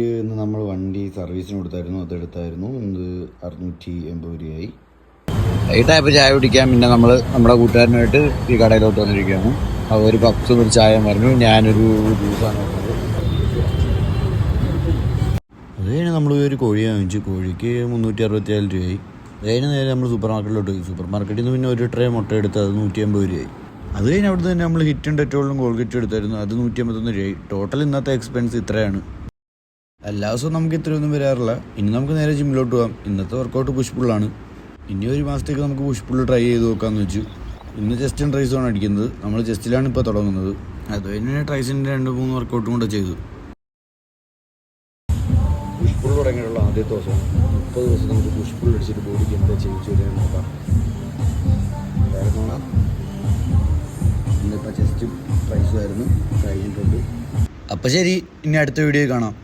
ഇന്ന് നമ്മൾ വണ്ടി സർവീസിന് കൊടുത്തായിരുന്നു അതെടുത്തായിരുന്നു ഇത് അറുന്നൂറ്റി എൺപത് രൂപയായി. വൈകിട്ടായപ്പോൾ ചായ കുടിക്കാൻ പിന്നെ നമ്മൾ നമ്മുടെ കൂട്ടുകാരനായിട്ട് ഈ കടയിലോട്ട് വന്നിരിക്കുകയാണ്. അപ്പോൾ ഒരു ഒരു ചായ പറഞ്ഞു. ഞാനൊരു ജ്യൂസാണ് അത് കഴിഞ്ഞ് നമ്മൾ ഒരു കോഴി വാങ്ങിച്ചു. കോഴിക്ക് മുന്നൂറ്റി അറുപത്തിയേഴ് രൂപയായി. അത് കഴിഞ്ഞ് നേരെ നമ്മൾ സൂപ്പർ മാർക്കറ്റിലോട്ട് പോയി. സൂപ്പർ മാർക്കറ്റിൽ നിന്ന് പിന്നെ ഒരു ട്രേ മുട്ട എടുത്ത് അത് നൂറ്റി അമ്പത് രൂപയായി. അത് കഴിഞ്ഞ് അവിടെ തന്നെ നമ്മൾ ഹിറ്റും ഡെറ്റോളിനും കോൾഗേറ്റും എടുത്തായിരുന്നു. അത് നൂറ്റി അമ്പത്തൊന്ന് രൂപയായി. ടോട്ടൽ ഇന്നത്തെ എക്സ്പെൻസ് ഇത്രയാണ്. എല്ലാ ദിവസവും നമുക്ക് ഇത്രയൊന്നും വരാറില്ല. ഇനി നമുക്ക് നേരെ ജിമ്മിലോട്ട് പോകാം. ഇന്നത്തെ വർക്കൗട്ട് പുഷ് പുള്ളാണ് ഇനി ഒരു മാസത്തേക്ക് നമുക്ക് പുഷ് പുള്ള് ട്രൈ ചെയ്ത് നോക്കാമെന്ന് വെച്ചു. ഇന്ന് ജസ്റ്റ് ട്രൈസാണ് അടിക്കുന്നത്. നമ്മൾ ജസ്റ്റിലാണ് ഇപ്പോൾ തുടങ്ങുന്നത്. അത് തന്നെ ട്രൈസിന്റെ രണ്ട് മൂന്ന് വർക്കൗട്ടും കൂടെ ചെയ്തു. പുഷ് പുൾ തുടങ്ങിയുള്ള ആദ്യത്തെ ദിവസം. മുപ്പത് ദിവസം നമുക്ക് പുഷ് പുൾ അടിച്ചിട്ട് ബോഡിക്ക് എന്താ ചെയ്യിച്ചു വരാൻ നോക്കാം. ഇന്നിപ്പോൾ ജസ്റ്റും പ്രൈസ് ആയിരുന്നു. കഴിഞ്ഞിട്ടുണ്ട്. അപ്പോൾ ശരി. ഇനി അടുത്ത വീഡിയോ കാണാം.